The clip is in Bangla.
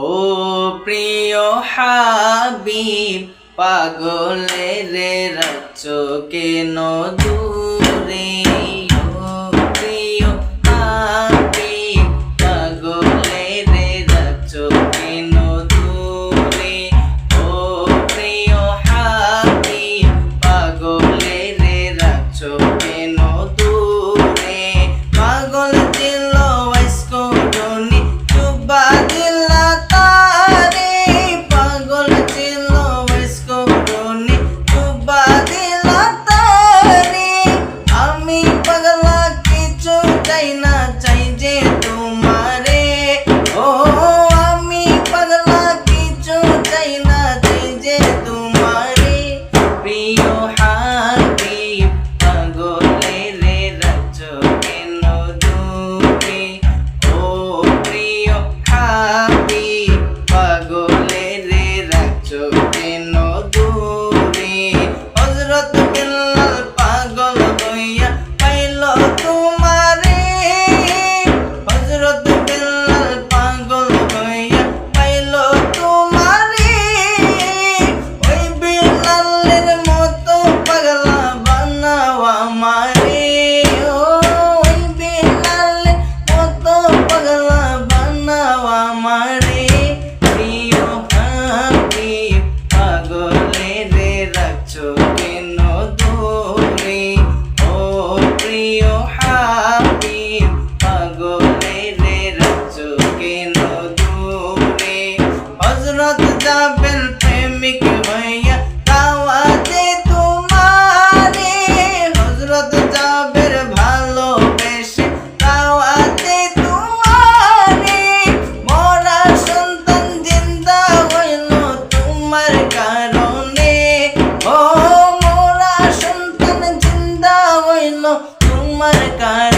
ও প্রিয় হাবিব পাগলের রাজ্য কেন দূরে আমারে প্রিয় ভাবি পাগলে রে রাখছো কেন দূরে? ও প্রিয় হাবি পাগলে রে রাখছো কেন দূরে? হজরত যাবেন প্রেমিক ভাইয়া দাওয়াতে marcar.